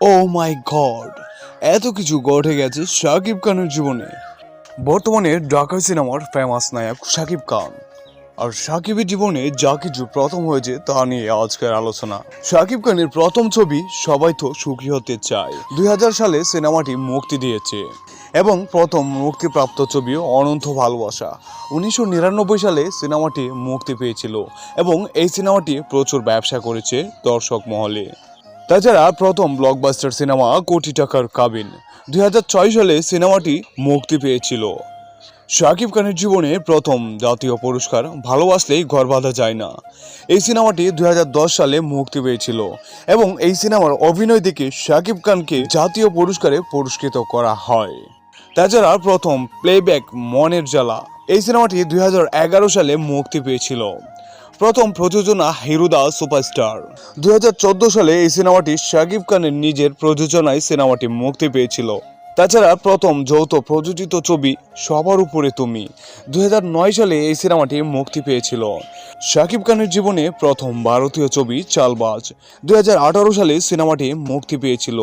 ও মাই god এত কিছু ঘটে গেছে শাকিব খানের জীবনে। বর্তমানে ঢাকা সিনেমার ফেমাস নায়ক শাকিব খান। আর শাকিবের জীবনে যা কিছু প্রথম হয়েছে তা নিয়ে আজকের আলোচনা। শাকিব খানের প্রথম ছবি, সবাই তো সুখী হতে চায়। দুই হাজার সালে সিনেমাটি মুক্তি দিয়েছে। এবং প্রথম মুক্তিপ্রাপ্ত ছবি অনন্ত ভালোবাসা। উনিশশো নিরানব্বই সালে সিনেমাটি মুক্তি পেয়েছিল। এবং এই সিনেমাটি প্রচুর ব্যবসা করেছে দর্শক মহলে। তাছাড়া প্রথম ব্লকবাস্টার সিনেমা কোটি টাকার কাবিন দু হাজার ছয় সালে সিনেমাটি মুক্তি পেয়েছিল। শাকিব খানের জীবনে প্রথম জাতীয় পুরস্কার, ভালোবাসলেই ঘর বাঁধা যায় না। এই সিনেমাটি দুই হাজার দশ সালে মুক্তি পেয়েছিল এবং এই সিনেমার অভিনয় দেখে শাকিব খানকে জাতীয় পুরস্কারে পুরস্কৃত করা হয়। তাছাড়া প্রথম প্লেব্যাক মনের জ্বালা। এই সিনেমাটি দুই হাজার এগারো সালে মুক্তি পেয়েছিল। প্রথম প্রযোজনা হিরুদা সুপারস্টার। দু হাজার চোদ্দ সালে এই সিনেমাটি শাকিব খানের নিজের প্রযোজনায় সিনেমাটি মুক্তি পেয়েছিল। তাছাড়া প্রথম যৌথ প্রযোজিত ছবি সবার উপরে তুমি। দুই হাজার নয় সালে এই সিনেমাটি মুক্তি পেয়েছিল। শাকিব খানের জীবনে প্রথম ভারতীয় ছবি চালবাজ। দুই হাজার আঠারো সালে সিনেমাটি মুক্তি পেয়েছিল।